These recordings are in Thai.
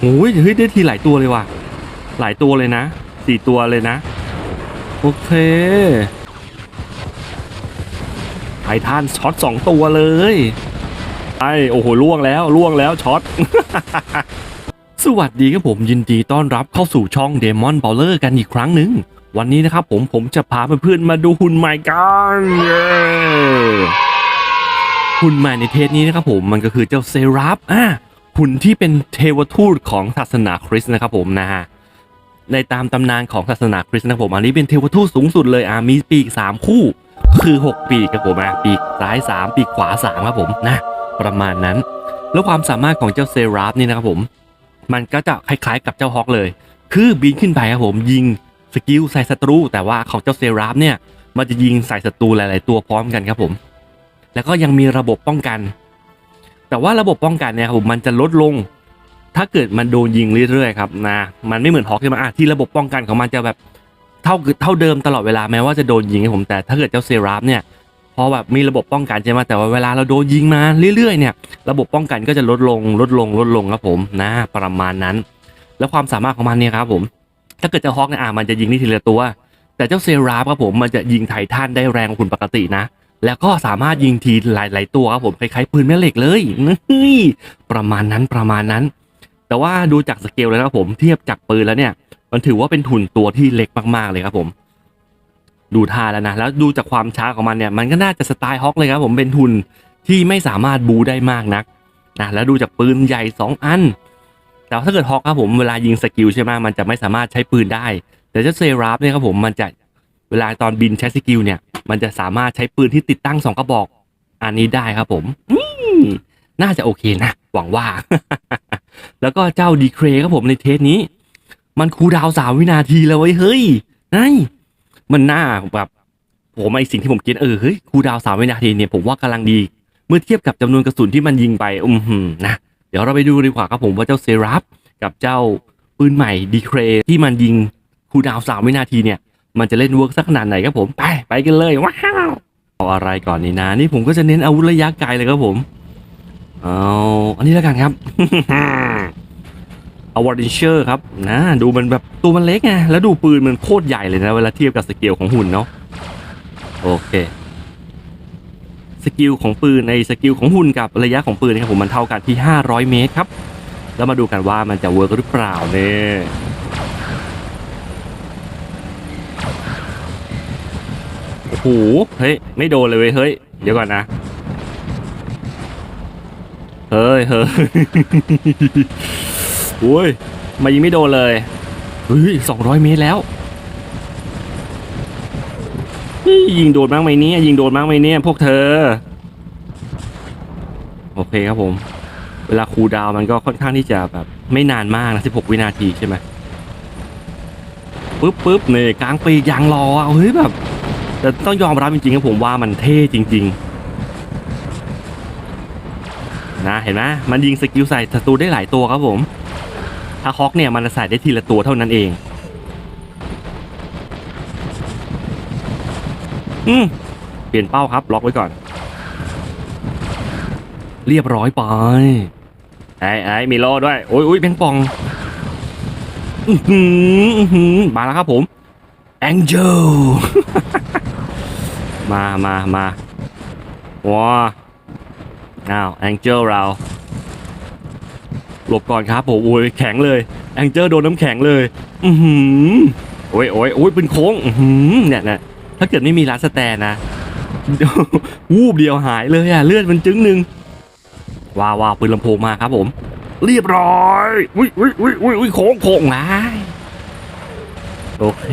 โอ้ยเฮ้ยได้ทีหลายตัวเลยว่ะ หลายตัวเลยนะสี่ตัวเลยนะ โอเคไททันช็อตสองตัวเลยไอโอ้โหล่วงแล้วล่วงแล้วช็อตสวัสดีครับผมยินดีต้อนรับเข้าสู่ช่อง Demon b o w l e r กันอีกครั้งหนึ่งวันนี้นะครับผมผมจะพาเพื่อนๆมาดูหุ่นใหม่กันเย้หุ่นใหม่ในเทสนี้นะครับผมมันก็คือเจ้าเซราฟอะ หุ่นที่เป็นเทวทูตของศาสนาคริสต์นะครับผมนะฮะในตามตำนานของศาสนาคริสต์นะครับผมอันนี้เป็นเทวทูตสูงสุดเลยอะมีปีกสามคู่ คือ 6 ปีกครับผมอะปีกซ้าย3ปีกขวา3ครับผมนะประมาณนั้น แล้วความสามารถของเจ้าเซราฟนี่นะครับผม มันก็จะคล้ายๆกับเจ้าฮอกเลย คือบินขึ้นไปครับผมยิงสกิลใส่ศัตรู แต่ว่าของเจ้าเซราฟเนี่ยมันจะยิงใส่ศัตรูหลาย ๆ ตัวพร้อมกันครับผม แล้วก็ยังมีระบบป้องกัน แต่ว่าระบบป้องกันเนี่ยครับผมมันจะลดลง ถ้าเกิดมันโดนยิงเรื่อยๆครับนะมันไม่เหมือนฮอกใช่ไหมอะที่ระบบป้องกันของมันจะแบบเท่าเท่าเดิมตลอดเวลาแม้ว่าจะโดนยิงครับผมแต่ถ้าเกิดเจ้าเซราฟเนี่ยพอแบบมีระบบป้องกันใช่ไหมแต่ว่าเวลาเราโดนยิงมาเรื่อยๆเนี่ยระบบป้องกันก็จะลดลงลดลงลดลงครับผมนะประมาณนั้น แล้วความสามารถของมันเนี่ยครับผมถ้าเกิดเจ้าฮอกเนี่ยอะมันจะยิงได้ทีละตัว แต่เจ้าเซราฟครับผมมันจะยิงไททันได้แรงกว่าคุณปกตินะ แล้วก็สามารถยิงทีหลาย ๆ ตัวครับผมคล้ายๆปืนแม่เหล็กเลยนี่ประมาณนั้นประมาณนั้น แต่ว่าดูจากสเกลแล้วนะครับผมเทียบจากปืนแล้วเนี่ย มันถือว่าเป็นหุ่นตัวที่เล็กมากๆเลยครับผม ดูท่าแล้วนะแล้วดูจากความช้าของมันเนี่ยมันก็น่าจะสไตล์ฮอกเลยครับผมเป็นหุ่นที่ไม่สามารถบูได้มากนักนะแล้วดูจากปืนใหญ่ 2 อัน แต่ว่าถ้าเกิดฮอกครับผมเวลายิงสกิลใช่ไหมมันจะไม่สามารถใช้ปืนได้ แต่เจ้าเซราฟเนี่ยครับผมมันจะ เวลาตอนบินใช้สกิลเนี่ย มันจะสามารถใช้ปืนที่ติดตั้งสองกระบอก อันนี้ได้ครับผมน่าจะโอเคนะ หวังว่า แล้วก็เจ้าดีเครครับผมในเทสนี้ มันคูดาวสามวินาทีแล้วเว้ยเฮ้ยไงมันน่าแบบผมไอสิ่งที่ผมคิดเออเฮ้ยคูดาวสามวินาทีเนี่ยผมว่ากำลังดี เมื่อเทียบกับจำนวนกระสุนที่มันยิงไปอืมนะเดี๋ยวเราไปดูดีกว่าครับผมว่าเจ้าเซราฟกับเจ้าปืนใหม่ดีเครที่มันยิงคูดาวสามวินาทีเนี่ย มันจะเล่นเวิร์กสักขนาดไหนครับผมไปไปกันเลยว้าวเอาอะไรก่อนนี่นะนี่ผมก็จะเน้นอาวุธระยะไกลเลยครับผมเอาอันนี้แล้วกันครับเอาวอร์ดิเชอร์ครับนะดูมันแบบตัวมันเล็กไงแล้วดูปืนมันโคตรใหญ่เลยนะเวลาเทียบกับสเกลของหุ่นเนาะโอเคสกิลของปืนในสกิลของหุ่นกับระยะของปืนนะครับผมมันเท่ากันที่ 500 เมตรครับ แล้วมาดูกันว่ามันจะเวิร์กหรือเปล่าเนี่ย โอ้โหเฮ้ย ไม่โดนเลยเว้ย เฮ้ย เดี๋ยวก่อนนะ เฮ้ย เฮ้ยโอ้ย มายิงไม่โดนเลย เฮ้ยสองร้อยเมตรแล้ว ยิงโดนบ้างไหมเนี่ย ยิงโดนบ้างไหมเนี่ย พวกเธอ โอเคครับผม เวลาคูดาวมันก็ค่อนข้างที่จะแบบไม่นานมากนะ16วินาทีใช่ไหมปึ๊บปึ๊บเนี่ยกลางปีกยางรออะเฮ้ยแบบ แต่ต้องยอมรับจริงๆครับผมว่ามันเท่จริง ๆ นะเห็นไหมมันยิงสกิลใส่ศัตรูได้หลายตัวครับผม ถ้าฮอกเนี่ยมันจะใส่ได้ทีละตัวเท่านั้นเอง อืมเปลี่ยนเป้าครับ ล็อกไว้ก่อน เรียบร้อยไปไอ้ไอ้มีโลด้วย โอ้ยโอ้ยแบงปอง อือหือมาแล้วครับผม แองเจลมามามาว้าอ้าวแองเจลเรา หลบก่อนครับผมโอ้ยแข็งเลยแองเจอโดนน้ำแข็งเลย อือหือโอ้ยโอ้ยโอ้ยเป็นโค้ง อือหือเนี่ยนะถ้าเกิดไม่มีร้านสแตนนะ วูบเดียวหายเลยอะเลือดมันจึ้งหนึ่งว้าวว้าวปืนลำโพงมาครับผม เรียบร้อยอุ้ยอุ้ยอุ้ยอุ้ยโค้งโค้งนะ โอเค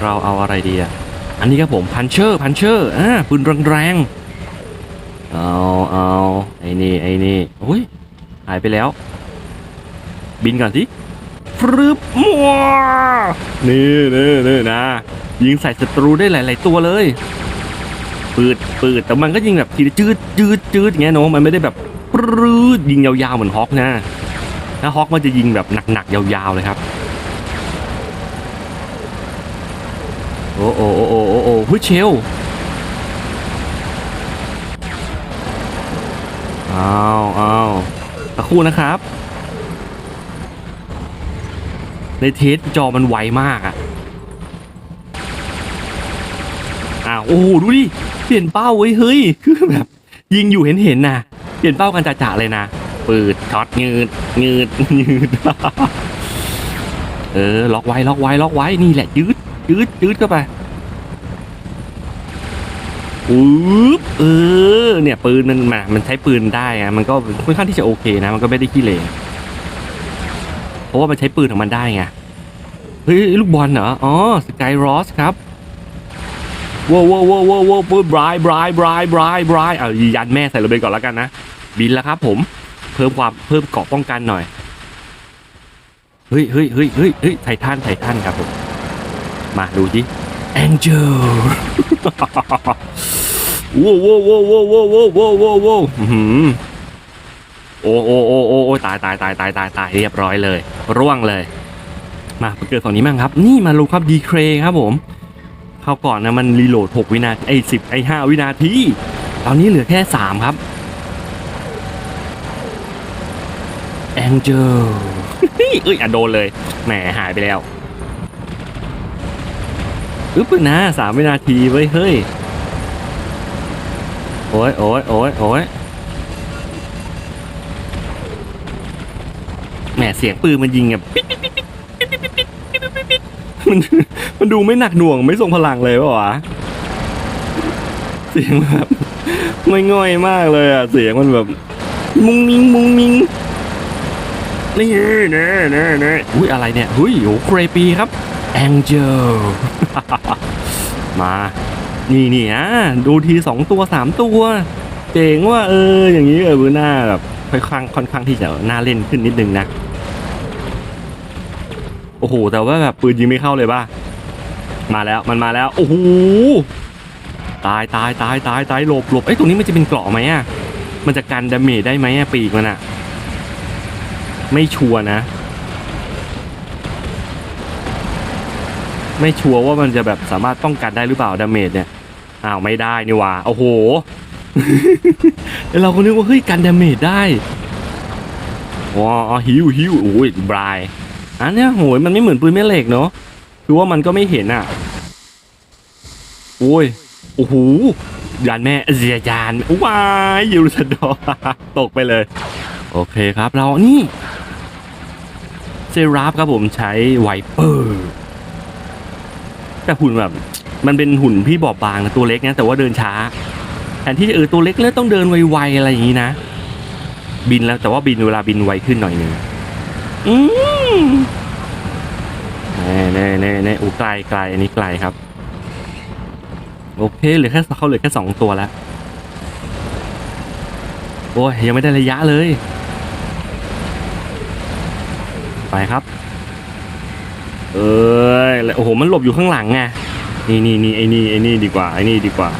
เราเอาอะไรดีอะ อันนี้ครับผมพันเชอร์พันเชอร์อ่าปืนแรงๆ เอาเอาไอ้นี่ไอ้นี่อุ้ยหายไปแล้ว บินก่อนสิฟรึบมัวนี่นี่นี่นะ ยิงใส่ศัตรูได้หลาย ๆ ตัวเลยปืดปืดแต่มันก็ยิงแบบทีจืดจืดจืดอย่างเงี้ยเนาะมันไม่ได้แบบปืดยิงยาวๆเหมือนฮอกนะถ้าฮอกมันจะยิงแบบหนักๆยาวๆเลยครับ อ้โอ้โอ้โอ้โอ้โอ้ฮุยเชลอ้าวอ้าวตะคู่นะครับ ในเทสจอมันไวมากอะอ้าวโอ้โหดูดิเปลี่ยนเป้าเว้ยเฮ้ยคือแบบยิงอยู่เห็นเห็นนะเปลี่ยนเป้ากันจ่าๆเลยนะปืดช็อตงืดงืดงืดเออล็อกไว้ล็อกไว้ล็อกไว้นี่แหละยืด ยืดยืดเข้าไปอุ๊บเออ เนี่ย ปืนมันมามันใช้ปืนได้อะมันก็ค่อนข้างที่จะโอเคนะ มันก็ไม่ได้ขี้เหร่เพราะว่ามันใช้ปืนของมันได้ไง เฮ้ย ลูกบอลเหรอ อ๋อ สกายรอสครับว้าวว้าวว้าวว้าวบรายบรายบรายบรายบรายเอายันแม่ใส่ลงไปก่อนแล้วกันนะ บินแล้วครับผม เพิ่มความเพิ่มเกาะป้องกันหน่อย เฮ้ยเฮ้ยเฮ้ยเฮ้ยเฮ้ยไททันไททันครับผม มาดูดิ Angel ว้าวว้าวว้าวว้าวว้าวว้าวว้าวว้าวอื้อหือโอ้โอ้โอ้โอ้โอ้ตายตายตายตายตายตายเรียบร้อยเลย ร่วงเลย มาเกิดฝั่งนี้มั่งครับ นี่มาลงครับดีเครครับผมเข้าวก่อนนะมันรีโหลด 6 วินาทีไอ้สิบไอ้ห้าวินาทีตอนนี้เหลือแค่ 3 ครับ Angel เอ้ยอะโดนเลยแหมหายไปแล้ว อึ๊บนะสามวินาทีเว้ยเฮ้ย โอ้ยโอ้ยโอ้ยโอ้ยแหมเสียงปืนมันยิงแบบมันมันดูไม่หนักหน่วงไม่ทรงพลังเลยป่ะวะเสียงแบบไม่ง่อยมากเลยอะ เสียงมันแบบ มุงมิงมุงมิงนี่เน่เน่เน่อุ้ยอะไรเนี่ยอุ้ยโอ้เครปีครับ Angel มา นี่นี่อะดูทีสองตัวสามตัว เจ๋งว่าเออ อย่างนี้เออหน้าแบบค่อนข้างค่อนข้างที่จะน่าเล่นขึ้นนิดนึงนะ โอ้โห แต่ว่าแบบปืนยิงไม่เข้าเลยป่ะ มาแล้วมันมาแล้ว โอ้โหตายตายตายตายตายหลบหลบเอ้ยตรงนี้มันจะเป็นเกราะไหมอะมันจะกันดาเมจได้ไหมอะปีกมันอะ ไม่ชัวร์นะ ไม่ชัวร์ว่ามันจะแบบสามารถป้องกันได้หรือเปล่าดาเมจเนี่ยอ้าวไม่ได้นี่ว่าโอ้โหแล้วเราก็นึกว่าเฮ้ยกันดาเมจได้ว้าฮิวฮิวโอ้ยบรายอันเนี้ยโหยมันไม่เหมือนปืนแม่เหล็กเนาะคือว่ามันก็ไม่เห็นอะโอ้ยโอ้โหยานแม่เสียยานว้ายยูรุชดอตกไปเลย โอเคครับเรานี่เซราฟครับผมใช้ไวเปอร์ แต่หุ่นแบบ มันเป็นหุ่นพี่บอบบางนะตัวเล็กนะแต่ว่าเดินช้าแทนที่จะเออตัวเล็กแล้วต้องเดินไวๆอะไรอย่างนี้นะ บินแล้วแต่ว่าบินเวลาบินไวขึ้นหน่อยนึงอืมแน่แน่แน่แน่โอ้ไกลไกลอันนี้ไกลครับ โอเคเหลือแค่เขาเหลือแค่สองตัวแล้วโอ้ยยังไม่ได้ระยะเลย ไปครับ เอ้ยแล้ว โอ้โหมันหลบอยู่ข้างหลังไงนี่นี่นี่ไอ้นี่ไอ้นี่ดีกว่าไอ้นี่ดีกว่า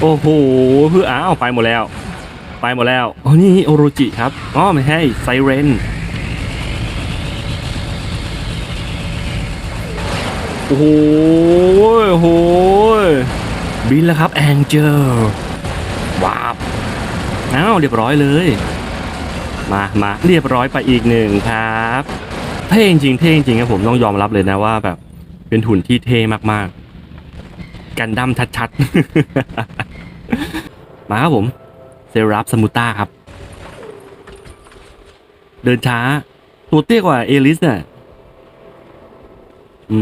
โอ้โหเพื่ออ้าวไปหมดแล้ว ไปหมดแล้วโอ้นี่โอโรจิครับอ๋อไม่ใช่ไซเรนโอ้โหโอ้โหบินแล้วครับแองเจลว้าวอ้าวเรียบร้อยเลย มามาเรียบร้อยไปอีกหนึ่งครับ เท่จริงๆเท่จริงครับผมต้องยอมรับเลยนะว่าแบบเป็นหุ่นที่เท่มากๆ กันดั้มชัดๆ มาครับผม เซรับสมูต้าครับ เดินช้า ตัวเตี้ยกว่าเอลิสเนี่ยอื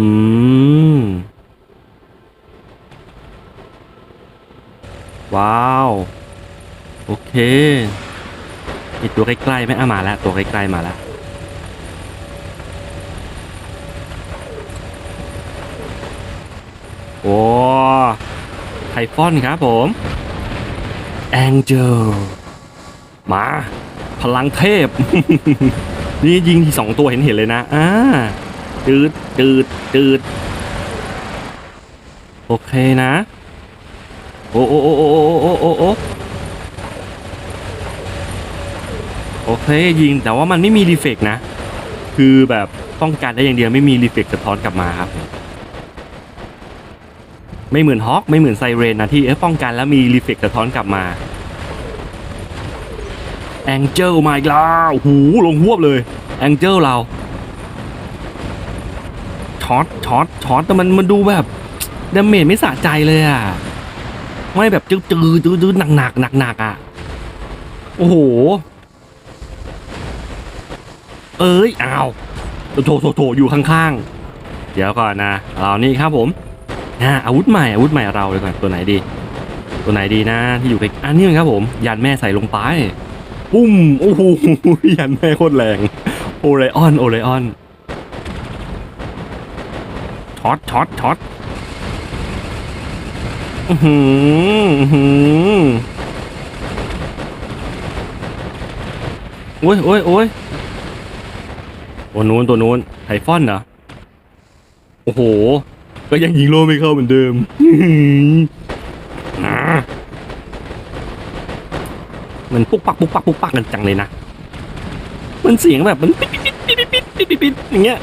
ม ว้าว โอเคมีตัวใกล้ๆไหมอะมาแล้ว ตัวใกล้ๆมาแล้ว โอ้ไทฟอนครับผมแองเจลมา พลังเทพ นี่ยิงที่สองตัวเห็นเห็นเลยนะอ่าจืดจืดจืดโอเคนะ โอ้โอ้โอ้โอ้โอ้โอ้โอ้โอเคยิงแต่ว่ามันไม่มีรีเฟกนะ คือแบบป้องกันได้อย่างเดียวไม่มีรีเฟกสะท้อนกลับมาครับ ไม่เหมือนฮอคไม่เหมือนไซเรนนะที่เอ๊ะป้องกันแล้วมีรีเฟกสะท้อนกลับมาแองเจิลมาอีกแล้วโอ้โหลงหวบเลยแองเจิลเราช็อตช็อตช็อตแต่มันมันดูแบบดาเมจไม่สะใจเลยอะไม่แบบจืดจืดจืดหนักหนักหนักหนักๆอะโอ้โห เอ้ยอ้าวโถโถโถอยู่ข้างๆ เดี๋ยวก่อนนะเรานี่ครับผม อ่าอาวุธใหม่อาวุธใหม่เราเลยก่อนตัวไหนดี ตัวไหนดีนะ ที่อยู่ใกล้อันนี้ครับผม ยันแม่ใส่ลงไป ปุ้มโอ้โหยันแม่โคตรแรงโอไรออนโอไรออนช็อตช็อตช็อตอือหืออื้อหือโอ้ยโอ้ยโอ้ยตัวนู้นตัวนู้นไทฟอนเหรอโอ้โห ก็ยังยิงโลไม่เข้าเหมือนเดิมมันปุ๊กปักปุ๊กปักปุ๊กปักกันจังเลยนะ มันเสียงแบบมันปิดปิดปิดปิดปิดปิดปิดอย่างเงี้ย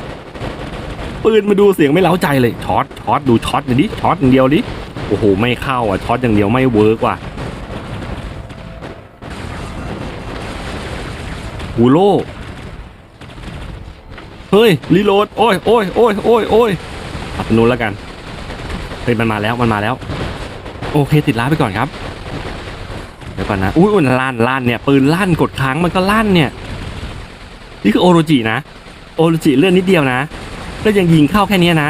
ปืนมาดูเสียงไม่เล้าใจเลยช็อตช็อตดูช็อตหน่อยดิช็อตอย่างเดียวดิโอ้โหไม่เข้าอะช็อตอย่างเดียวไม่เวิร์กว่ะฮูโลเฮ้ยรีโหลดโอ้ยโอ้ยโอ้ยโอ้ยโอ้ย ปัดไปนู้นแล้วกันเฮ้ยมันมาแล้วมันมาแล้ว โอเคติดล้าไปก่อนครับเดี๋ยวก่อนนะอุ้ยอุ้ยลั่นลั่นเนี่ยปืนลั่นกดค้างมันก็ลั่นเนี่ย นี่คือโอโรจินะโอโรจิเลื่อนนิดเดียวนะก็ยังยิงเข้าแค่นี้นะ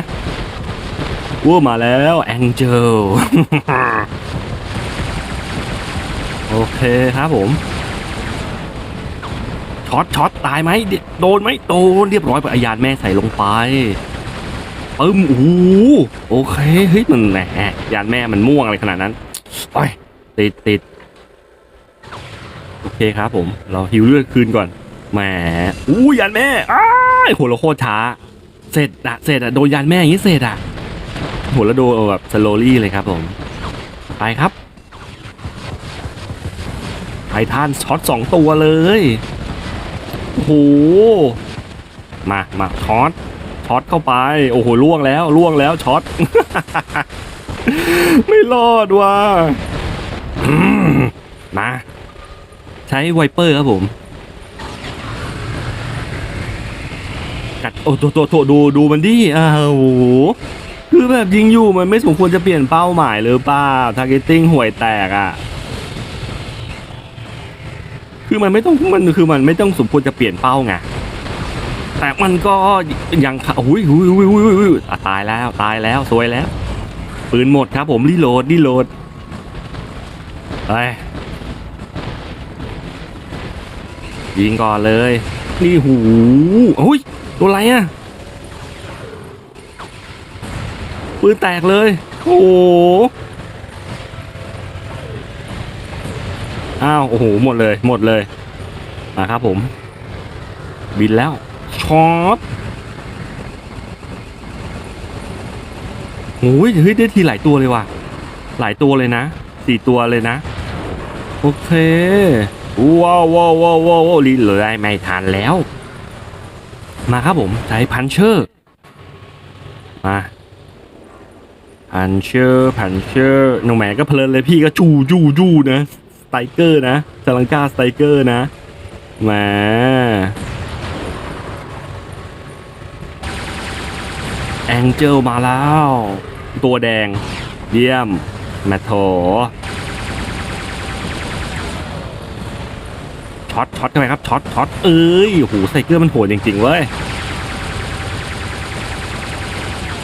ว้ามาแล้วแองเจลโอเคครับผมช็อตช็อตตายไหมโดนไหมโดนเรียบร้อยไปอายานแม่ใส่ลงไป ปึ้มโอ้โอเค เฮ้ย มันแหมยานแม่มันม่วงอะไรขนาดนั้นโอ้ยติดติดโอเคครับผม เราหิวเลือดคืนก่อนแหมอู้ยันแม่อ้ายโหเราโคตรช้า เสร็จอะเสร็จอะโดนยันแม่อย่างนี้เสร็จอะโหแล้วโดนแบบสโลลี่เลยครับผม ไปครับไททันช็อตสองตัวเลยโอ้โหมามาช็อต ช็อตเข้าไป โอ้โหล่วงแล้วล่วงแล้วช็อต ไม่รอดว่ะอืมาใช้ไวเปอร์ครับผม กัดโอ้โถโถโถดูดูมันดิอ้าวโอ้โหคือแบบยิงอยู่มันไม่สมควรจะเปลี่ยนเป้าหมายหรือเปล่าทาร์เก็ตติ้งห่วยแตกอะคือมันไม่ต้องมันคือมันไม่ต้องสมควรจะเปลี่ยนเป้าไง แต่มันก็ยังอุ้ยอุ้ยอุ้ยอุ้ยอุ้ยตายแล้วตายแล้วสวยแล้ว ปืนหมดครับผมรีโหลดรีโหลดไปยิงก่อนเลย นี่หูอุ้ยตัวอะไรอะปืนแตกเลยโอ้โหอ้าวโอ้โหหมดเลยหมดเลยมาครับผม บินแล้ว ช็อตโอ้ยเฮ้ยได้ทีหลายตัวเลยว่ะ หลายตัวเลยนะสี่ตัวเลยนะ โอเคว้าวว้าวว้าวว้าวรีเลยไม่ทันแล้ว มาครับผมใช้พันเชอร์ มาพันเชอร์พันเชอร์น้องแหมก็เพลินเลยพี่ก็จูจูจูนะ สไตเกอร์นะสลังกาสไตเกอร์นะแหม แองเจลมาแล้ว ตัวแดง เยี่ยมแมทโถช็อตช็อตเข้าไปครับช็อตช็อตเอ้ยโอ้โหไซเกอร์มันโหดจริงๆเว้ย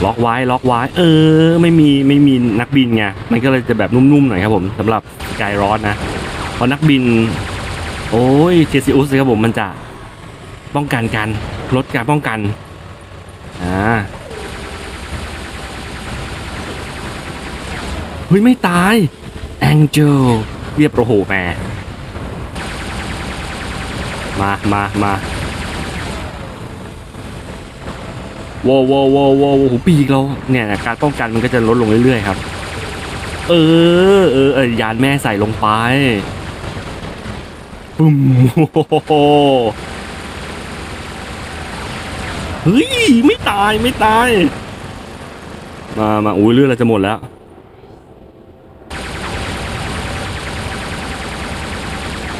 ล็อกไว้ล็อกไว้ เออ ไม่มีไม่มีนักบินไงมันก็เลยจะแบบนุ่มๆหน่อยครับผมสำหรับกายร้อดนะเพราะนักบิน โอ้ยเทซิอุสครับผมมันจะป้องกันกันลดการป้องกันอ่า ฮ้ยไม่ตายแองเจลเรียบโอ้โหแหมมามามาโว้วโว้วโว้วโว้วโอ้โหปีกเราเนี่ยการป้องกันมันก็จะลดลงเรื่อยๆครับ เออเออเออยานแม่ใส่ลงไปปุ้มโอ้โหเฮ้ย ไม่ตายไม่ตาย มามาอุ้ยเลือดเราจะหมดแล้ว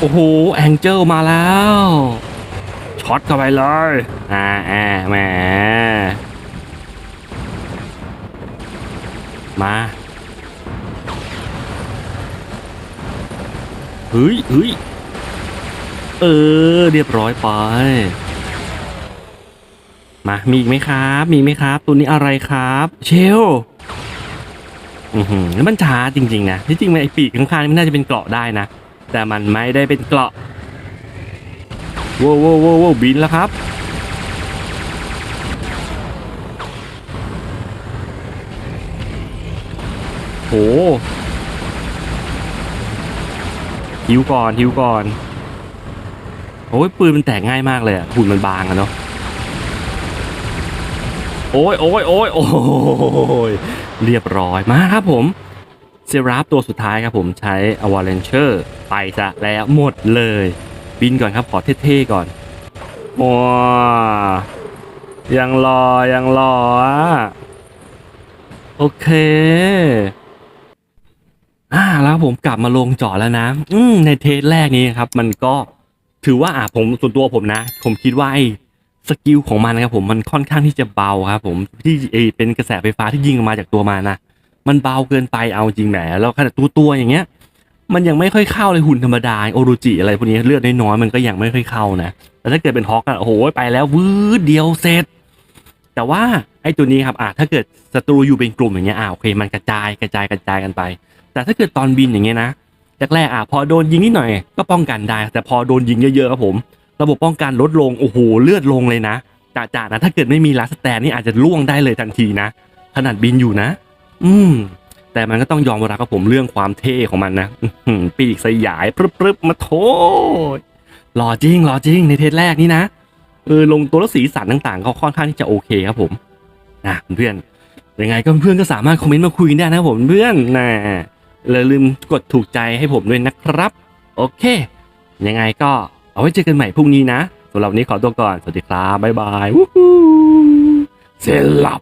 โอ้โหแองเจิลมาแล้วช็อตเข้าไปเลยอ่าอ่าแหมมาเฮ้ยเฮ้ยเออ เรียบร้อยไป มา มีอีกไหมครับ มีไหมครับ ตัวนี้อะไรครับ เชลอือหือแล้วมันช้าจริง ๆ นะ ที่จริงมันไอปีกข้างๆนี่มันน่าจะเป็นเกราะได้นะ แต่มันไม่ได้เป็นเกราะโว้วโว้วโว้โว้บินแล้วครับ โหฮิวก่อนฮิวก่อนโอ้ยปืนมันแตกง่ายมากเลยอะหุ่นมันบางอะเนาะโอ้ยโอ้ยโอ้ยโอ้ยเรียบร้อยมาครับผมเซราฟตัวสุดท้ายครับผมใช้อวาเลนเชอร์ ไปจะแล้วหมดเลย บินก่อนครับ ขอเท่ๆก่อนว้ายังรอยังรอโอเคอ่าแล้วผมกลับมาลงจอดแล้วนะ อืมในเทสแรกนี้ครับ มันก็ถือว่าอ่าผมส่วนตัวผมนะ ผมคิดว่าไอ้สกิลของมันนะครับผมมันค่อนข้างที่จะเบาครับ ผมที่ไอ้เป็นกระแสไฟฟ้าที่ยิงออกมาจากตัวมันนะมันเบาเกินไปเอาจริงแหมแล้วขนาดตัวตัวอย่างเงี้ย มันยังไม่ค่อยเข้าเลยหุ่นธรรมดาโอโรจิอะไรพวกนี้เลือดน้อยๆมันก็ยังไม่ค่อยเข้านะแต่ถ้าเกิดเป็นฮอกอะโอ้โหไปแล้ววืดเดียวเสร็จ แต่ว่าไอ้ตัวนี้ครับอะถ้าเกิดศัตรูอยู่เป็นกลุ่มอย่างเงี้ยอะโอเค มันกระจายกระจายกระจายกันไป แต่ถ้าเกิดตอนบินอย่างเงี้ยนะแรกๆอะพอโดนยิงนิดหน่อยก็ป้องกันได้ แต่พอโดนยิงเยอะๆครับผม ระบบป้องกันลดลงโอ้โหเลือดลงเลยนะจ่าๆนะถ้าเกิดไม่มีลาสแตนนี่อาจจะล่วงได้เลยทันทีนะขนาดบินอยู่นะ อืม แต่มันก็ต้องยอมรับกับผมเรื่องความเท่ของมันนะปีกสยายปรึบๆมาโถหล่อจริงหล่อจริงในเทสแรกนี่นะเออลงตัวแล้วสีสันต่างๆก็ค่อนข้างที่จะโอเคครับผมนะเพื่อนยังไงก็เพื่อนก็สามารถคอมเมนต์มาคุยกันได้นะผมเพื่อนนะอย่าลืมกดถูกใจให้ผมด้วยนะครับ โอเค ยังไงก็เอาไว้เจอกันใหม่พรุ่งนี้นะสำหรับวันนี้ขอตัวก่อน สวัสดีครับบ๊ายบายวู้ฮู้เซลับ